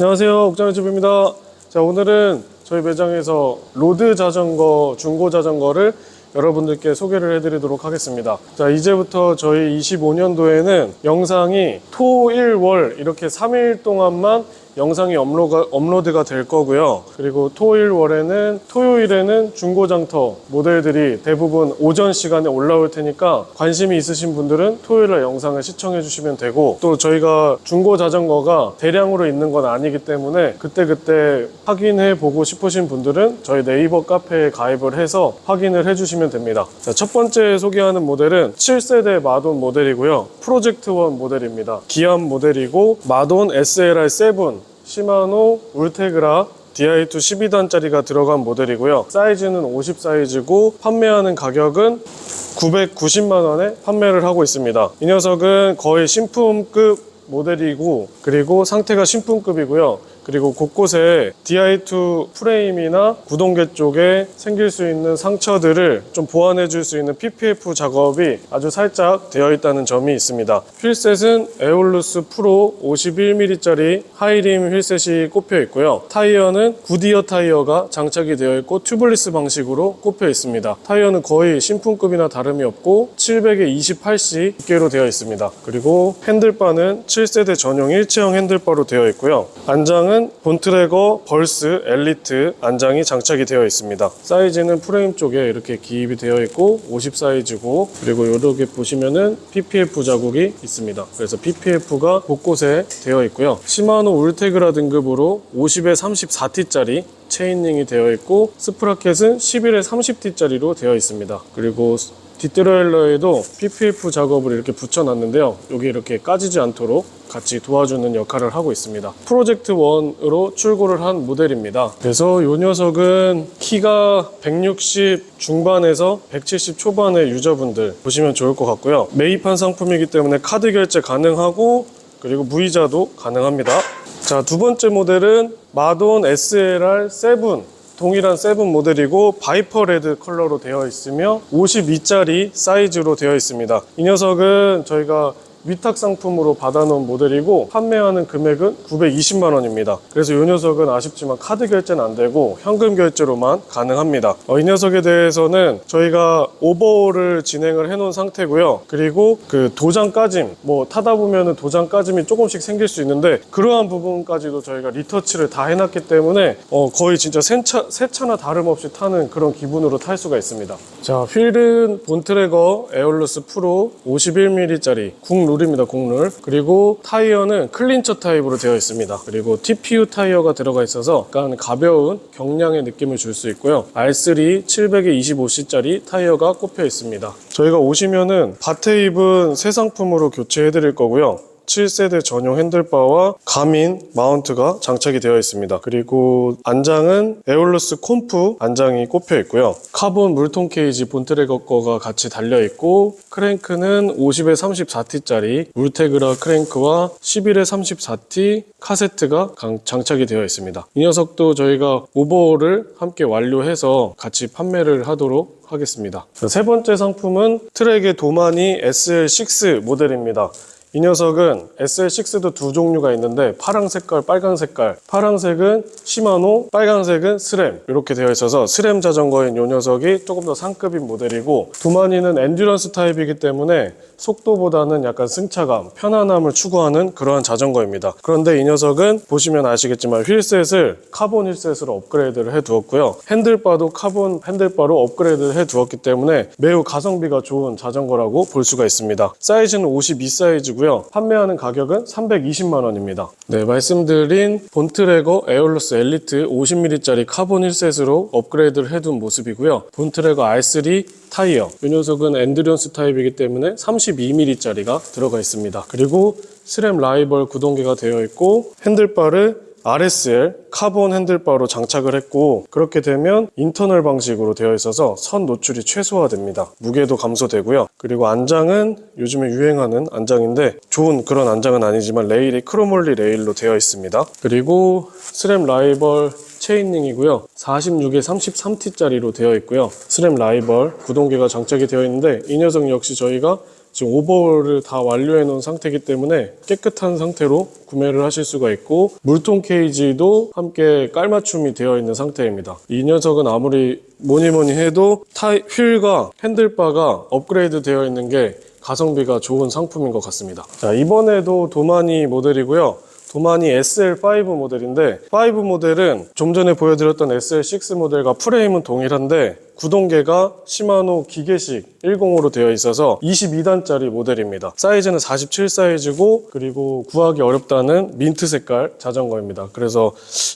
안녕하세요. 옥장의집입니다. 자, 오늘은 저희 매장에서 로드 자전거, 중고 자전거를 여러분들께 소개를 해드리도록 하겠습니다. 자, 이제부터 저희 25년도에는 영상이 토, 일, 월 이렇게 3일 동안만 영상이 업로가, 업로드가 될 거고요. 그리고 토일 월에는 토요일에는 중고장터 모델들이 대부분 오전 시간에 올라올 테니까 관심이 있으신 분들은 토요일에 영상을 시청해 주시면 되고 또 저희가 중고 자전거가 대량으로 있는 건 아니기 때문에 그때그때 확인해 보고 싶으신 분들은 저희 네이버 카페에 가입을 해서 확인을 해 주시면 됩니다. 자, 첫 번째 소개하는 모델은 7세대 마돈 모델이고요. 프로젝트 원 모델입니다. 기암 모델이고 마돈 SLR7 시마노 울테그라 DI2 12단짜리가 들어간 모델이고요. 사이즈는 50 사이즈고 판매하는 가격은 990만 원에 판매를 하고 있습니다. 이 녀석은 거의 신품급 모델이고 그리고 상태가 신품급이고요. 그리고 곳곳에 DI2 프레임이나 구동계 쪽에 생길 수 있는 상처들을 좀 보완해 줄 수 있는 PPF 작업이 아주 살짝 되어 있다는 점이 있습니다. 휠셋은 에올루스 프로 51mm짜리 하이림 휠셋이 꼽혀 있고요. 타이어는 구디어 타이어가 장착이 되어 있고 튜블리스 방식으로 꼽혀 있습니다. 타이어는 거의 신품급이나 다름이 없고 700에 28C 두께로 되어 있습니다. 그리고 핸들바는 7세대 전용 일체형 핸들바로 되어 있고요. 안장은 본트래거 벌스 엘리트 안장이 장착이 되어 있습니다. 사이즈는 프레임 쪽에 이렇게 기입이 되어 있고 50 사이즈고 그리고 이렇게 보시면은 PPF 자국이 있습니다. 그래서 PPF가 곳곳에 되어 있고요. 시마노 울테그라 등급으로 50에 34T짜리 체인링이 되어 있고 스프라켓은 11에 30T짜리로 되어 있습니다. 그리고 뒷드로일러에도 PPF 작업을 이렇게 붙여놨는데요. 여기 이렇게 까지지 않도록 같이 도와주는 역할을 하고 있습니다. 프로젝트 1으로 출고를 한 모델입니다. 그래서 이 녀석은 키가 160 중반에서 170 초반의 유저분들 보시면 좋을 것 같고요. 매입한 상품이기 때문에 카드 결제 가능하고 그리고 무이자도 가능합니다. 자, 두 번째 모델은 마돈 SLR 7 동일한 세븐 모델이고 바이퍼 레드 컬러로 되어 있으며 52짜리 사이즈로 되어 있습니다. 이 녀석은 저희가 위탁 상품으로 받아놓은 모델이고 판매하는 금액은 920만 원입니다. 그래서 이 녀석은 아쉽지만 카드 결제는 안 되고 현금 결제로만 가능합니다. 어, 이 녀석에 대해서는 저희가 오버홀을 진행을 해놓은 상태고요. 그리고 그 도장 까짐, 뭐 타다 보면은 도장 까짐이 조금씩 생길 수 있는데 그러한 부분까지도 저희가 리터치를 다 해놨기 때문에 어, 거의 진짜 새, 차, 새 차나 다름없이 타는 그런 기분으로 탈 수가 있습니다. 자, 휠은 본트래거 에올루스 프로 51mm짜리 국룰 입니다, 국룰. 그리고 타이어는 클린처 타입으로 되어 있습니다. 그리고 TPU 타이어가 들어가 있어서 약간 가벼운 경량의 느낌을 줄 수 있고요. R3 700에 25C짜리 타이어가 꼽혀 있습니다. 저희가 오시면은 바테 입은 새 상품으로 교체해 드릴 거고요. 7세대 전용 핸들바와 가민 마운트가 장착이 되어 있습니다. 그리고 안장은 에올루스 콤프 안장이 꼽혀 있고요. 카본 물통 케이지 본트래거 거가 같이 달려 있고 크랭크는 50에 34T짜리 울테그라 크랭크와 11에 34T 카세트가 강- 장착이 되어 있습니다. 이 녀석도 저희가 오버를 함께 완료해서 같이 판매를 하도록 하겠습니다. 세 번째 상품은 트랙의 도마니 SL6 모델입니다. 이 녀석은 SL6도 두 종류가 있는데 파랑 색깔, 빨간 색깔. 파랑색은 시마노, 빨간색은 스램 이렇게 되어 있어서 스램 자전거인 이 녀석이 조금 더 상급인 모델이고 두마니는 엔듀런스 타입이기 때문에 속도보다는 약간 승차감, 편안함을 추구하는 그러한 자전거입니다. 그런데 이 녀석은 보시면 아시겠지만 휠셋을 카본 휠셋으로 업그레이드를 해 두었고요. 핸들바도 카본 핸들바로 업그레이드를 해 두었기 때문에 매우 가성비가 좋은 자전거라고 볼 수가 있습니다. 사이즈는 52 사이즈고 요. 판매하는 가격은 320만 원입니다. 네, 말씀드린 본트래거 에올루스 엘리트 50mm짜리 카본 힐셋으로 업그레이드를 해둔 모습이고요. 본트래거 R3 타이어. 이 녀석은 엔드리언스 타입이기 때문에 32mm짜리가 들어가 있습니다. 그리고 스램 라이벌 구동계가 되어 있고 핸들바를 RSL 카본 핸들바로 장착을 했고 그렇게 되면 인터널 방식으로 되어 있어서 선 노출이 최소화됩니다. 무게도 감소되고요. 그리고 안장은 요즘에 유행하는 안장인데 좋은 그런 안장은 아니지만 레일이 크로몰리 레일로 되어 있습니다. 그리고 스램 라이벌 체인링이고요. 46에 33T짜리로 되어 있고요. 스램 라이벌 구동계가 장착이 되어 있는데 이 녀석 역시 저희가 지금 오버를 다 완료해 놓은 상태이기 때문에 깨끗한 상태로 구매를 하실 수가 있고 물통 케이지도 함께 깔맞춤이 되어 있는 상태입니다. 이 녀석은 아무리 뭐니 뭐니 해도 타이, 휠과 핸들바가 업그레이드 되어 있는 게 가성비가 좋은 상품인 것 같습니다. 자, 이번에도 도마니 모델이고요. 도마니 SL5 모델인데 5 모델은 좀 전에 보여드렸던 SL6 모델과 프레임은 동일한데 구동계가 시마노 기계식 10으로 되어 있어서 22단짜리 모델입니다. 사이즈는 47 사이즈고 그리고 구하기 어렵다는 민트 색깔 자전거입니다. 그래서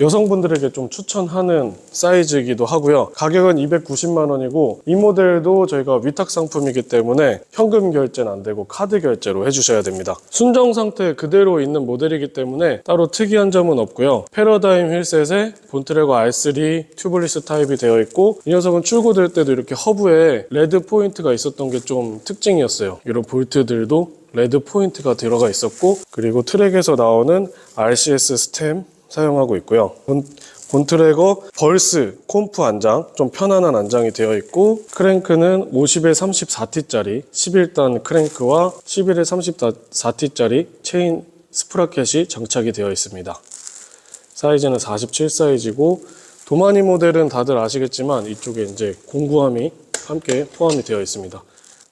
여성분들에게 좀 추천하는 사이즈이기도 하고요. 가격은 290만 원이고 이 모델도 저희가 위탁 상품이기 때문에 현금 결제는 안 되고 카드 결제로 해주셔야 됩니다. 순정 상태 그대로 있는 모델이기 때문에 따로 특이한 점은 없고요. 패러다임 휠셋에 본트레거 R3 튜블리스 타입이 되어 있고 이 녀석은 출고 될 때도 이렇게 허브에 레드 포인트가 있었던 게 좀 특징이었어요. 이런 볼트들도 레드 포인트가 들어가 있었고 그리고 트랙에서 나오는 RCS 스템 사용하고 있고요. 본, 본트래거 벌스 콤프 안장 좀 편안한 안장이 되어 있고 크랭크는 50에 34T짜리 11단 크랭크와 11에 34T짜리 체인 스프라켓이 장착이 되어 있습니다. 사이즈는 47 사이즈고 도마니 모델은 다들 아시겠지만 이쪽에 이제 공구함이 함께 포함이 되어 있습니다.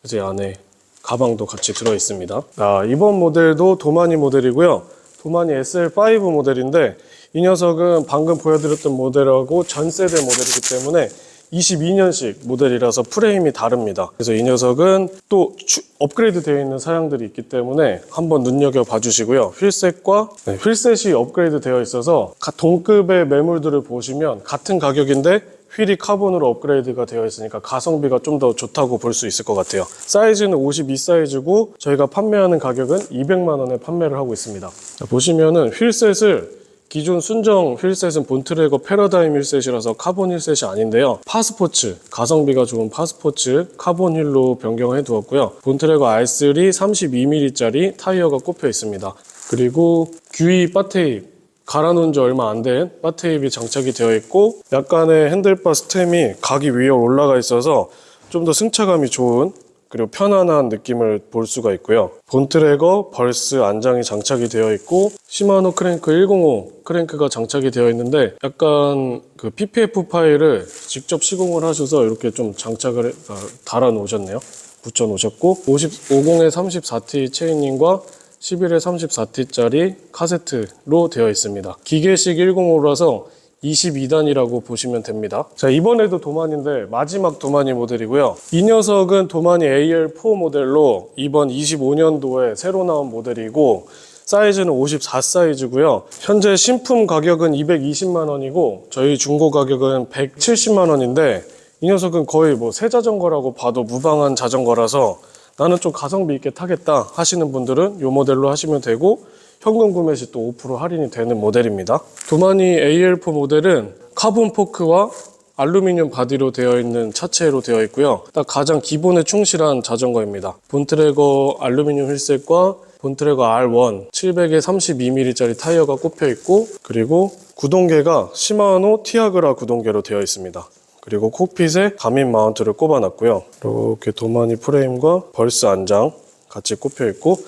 그래서 이 안에 가방도 같이 들어 있습니다. 아, 이번 모델도 도마니 모델이고요. 도마니 SL5 모델인데 이 녀석은 방금 보여드렸던 모델하고 전 세대 모델이기 때문에 22년식 모델이라서 프레임이 다릅니다. 그래서 이 녀석은 또 추- 업그레이드 되어 있는 사양들이 있기 때문에 한번 눈여겨 봐 주시고요. 휠셋과 네, 휠셋이 업그레이드 되어 있어서 가- 동급의 매물들을 보시면 같은 가격인데 휠이 카본으로 업그레이드가 되어 있으니까 가성비가 좀 더 좋다고 볼 수 있을 것 같아요. 사이즈는 52 사이즈고 저희가 판매하는 가격은 200만 원에 판매를 하고 있습니다. 자, 보시면은 휠셋을 기존 순정 휠셋은 본트레거 패러다임 휠셋이라서 카본 휠셋이 아닌데요. 파스포츠, 가성비가 좋은 파스포츠 카본 휠로 변경해 두었고요. 본트레거 R3 32mm짜리 타이어가 꼽혀 있습니다. 그리고 규이 바테입 갈아놓은 지 얼마 안 된 바테입이 장착이 되어 있고 약간의 핸들바 스템이 각이 위에 올라가 있어서 좀 더 승차감이 좋은 그리고 편안한 느낌을 볼 수가 있고요. 본트래거 벌스 안장이 장착이 되어 있고 시마노 크랭크 105 크랭크가 장착이 되어 있는데 약간 그 PPF 파일을 직접 시공을 하셔서 이렇게 좀 장착을 해- 아, 달아 놓으셨네요. 붙여 놓으셨고 50, 50에 34T 체인링과 11에 34T짜리 카세트로 되어 있습니다. 기계식 105라서 22단이라고 보시면 됩니다. 자, 이번에도 도만인데 마지막 도마니 모델이고요. 이 녀석은 도마니 AL4 모델로 이번 25년도에 새로 나온 모델이고 사이즈는 54 사이즈고요. 현재 신품 가격은 220만 원이고 저희 중고 가격은 170만 원인데 이 녀석은 거의 뭐 새 자전거라고 봐도 무방한 자전거라서 나는 좀 가성비 있게 타겠다 하시는 분들은 이 모델로 하시면 되고 현금 구매 시 또 5% 할인이 되는 모델입니다. 도마니 AL4 모델은 카본 포크와 알루미늄 바디로 되어 있는 차체로 되어 있고요. 딱 가장 기본에 충실한 자전거입니다. 본트레거 알루미늄 휠셋과 본트레거 R1 700에 32mm짜리 타이어가 꼽혀 있고 그리고 구동계가 시마노 티아그라 구동계로 되어 있습니다. 그리고 콕핏에 가민 마운트를 꼽아놨고요. 이렇게 도마니 프레임과 벌스 안장 같이 꼽혀 있고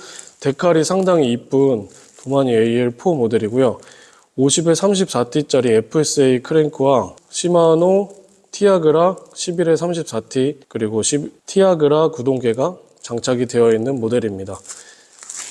데칼이 상당히 이쁜 도마니 AL4 모델이고요. 50에 34T짜리 FSA 크랭크와 시마노 티아그라 11에 34T 그리고 10 티아그라 구동계가 장착이 되어 있는 모델입니다.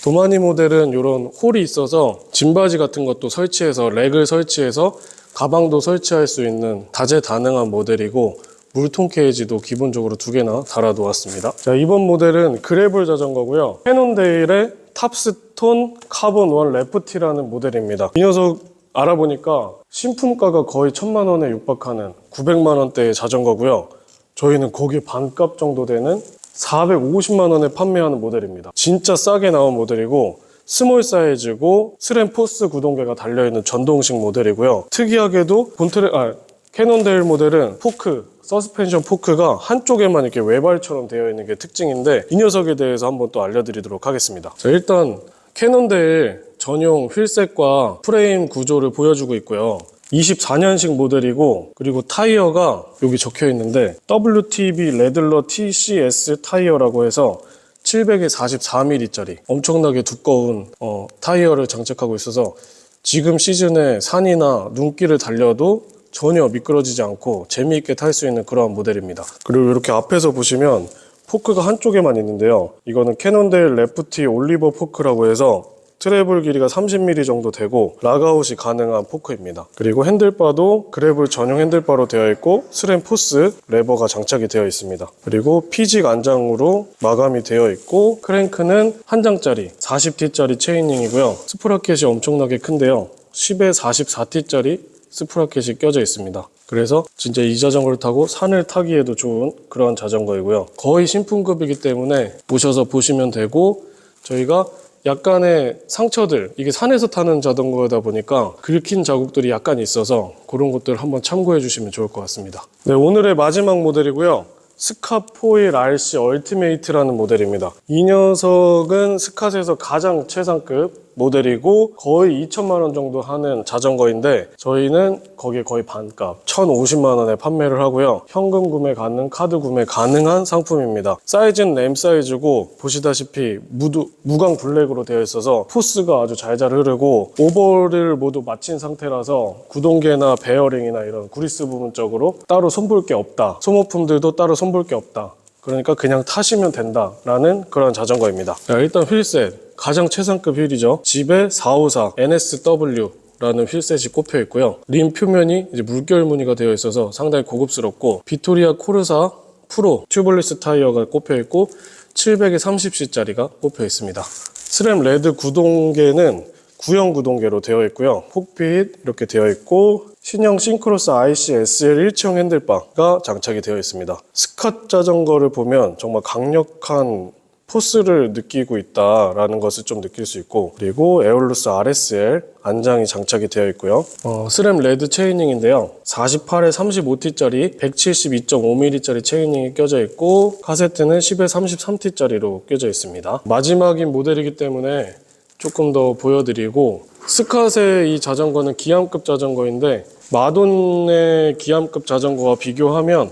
도마니 모델은 이런 홀이 있어서 짐바지 같은 것도 설치해서 렉을 설치해서 가방도 설치할 수 있는 다재다능한 모델이고 물통 케이지도 기본적으로 두 개나 달아 놓았습니다. 자, 이번 모델은 그래블 자전거고요. 캐논데일의 탑스톤 카본 원 레프티라는 모델입니다. 이 녀석 알아보니까 신품가가 거의 천만 원에 육박하는 900만 원대의 자전거고요. 저희는 거기 반값 정도 되는 450만 원에 판매하는 모델입니다. 진짜 싸게 나온 모델이고 스몰 사이즈고 스램 포스 구동계가 달려있는 전동식 모델이고요. 특이하게도 본트레 아 캐논데일 모델은 포크 서스펜션 포크가 한쪽에만 이렇게 외발처럼 되어 있는 게 특징인데 이 녀석에 대해서 한번 또 알려드리도록 하겠습니다. 자 일단 캐논데일 전용 휠셋과 프레임 구조를 보여주고 있고요. 24년식 모델이고 그리고 타이어가 여기 적혀 있는데 WTB 레들러 TCS 타이어라고 해서 700에 44mm짜리 엄청나게 두꺼운 어, 타이어를 장착하고 있어서 지금 시즌에 산이나 눈길을 달려도 전혀 미끄러지지 않고 재미있게 탈 수 있는 그러한 모델입니다. 그리고 이렇게 앞에서 보시면 포크가 한쪽에만 있는데요. 이거는 캐논데일 레프티 올리버 포크라고 해서 트래블 길이가 30mm 정도 되고 락아웃이 가능한 포크입니다. 그리고 핸들바도 그래블 전용 핸들바로 되어 있고 스램 포스 레버가 장착이 되어 있습니다. 그리고 피직 안장으로 마감이 되어 있고 크랭크는 한 장짜리 40T짜리 체이닝이고요. 스프라켓이 엄청나게 큰데요. 10에 44T짜리 스프라켓이 껴져 있습니다. 그래서 진짜 이 자전거를 타고 산을 타기에도 좋은 그런 자전거이고요. 거의 신품급이기 때문에 보셔서 보시면 되고 저희가 약간의 상처들 이게 산에서 타는 자전거다 보니까 긁힌 자국들이 약간 있어서 그런 것들 한번 참고해 주시면 좋을 것 같습니다. 네, 오늘의 마지막 모델이고요. 스카포일 RC 얼티메이트라는 모델입니다. 이 녀석은 스캇에서 가장 최상급 모델이고 거의 2천만 원 정도 하는 자전거인데 저희는 거기에 거의 반값 1,050만 원에 판매를 하고요. 현금 구매 가능, 카드 구매 가능한 상품입니다. 사이즈는 M 사이즈고 보시다시피 무드, 무광 블랙으로 되어 있어서 포스가 아주 잘잘 흐르고 오버를 모두 마친 상태라서 구동계나 베어링이나 이런 구리스 부분 쪽으로 따로 손볼 게 없다. 소모품들도 따로 손볼 게 없다. 그러니까 그냥 타시면 된다라는 그런 자전거입니다. 자, 일단 휠셋 가장 최상급 휠이죠. 집에 454 NSW 라는 휠셋이 꼽혀 있고요. 림 표면이 이제 물결 무늬가 되어 있어서 상당히 고급스럽고 비토리아 코르사 프로 튜블리스 타이어가 꼽혀 있고 700에 30C짜리가 꼽혀 있습니다. 스램 레드 구동계는 구형 구동계로 되어 있고요. 폭빛 이렇게 되어 있고 신형 싱크로스 IC SL 일체형 핸들바가 장착이 되어 있습니다. 스캇 자전거를 보면 정말 강력한 포스를 느끼고 있다라는 것을 좀 느낄 수 있고 그리고 에올루스 RSL 안장이 장착이 되어 있고요. 어, 스램 레드 체이닝인데요. 48에 35T짜리 172.5mm짜리 체이닝이 껴져 있고 카세트는 10에 33T짜리로 껴져 있습니다. 마지막인 모델이기 때문에 조금 더 보여드리고 스캇의 이 자전거는 기암급 자전거인데 마돈의 기암급 자전거와 비교하면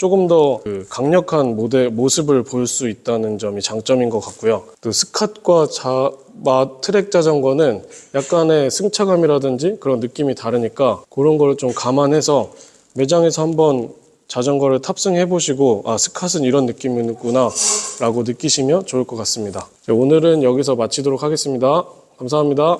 조금 더 그 강력한 모델 모습을 볼 수 있다는 점이 장점인 것 같고요. 또 스캇과 자, 마 트랙 자전거는 약간의 승차감이라든지 그런 느낌이 다르니까 그런 걸좀 감안해서 매장에서 한번 자전거를 탑승해 보시고 아 스캇은 이런 느낌이구나 라고 느끼시면 좋을 것 같습니다. 자, 오늘은 여기서 마치도록 하겠습니다. 감사합니다.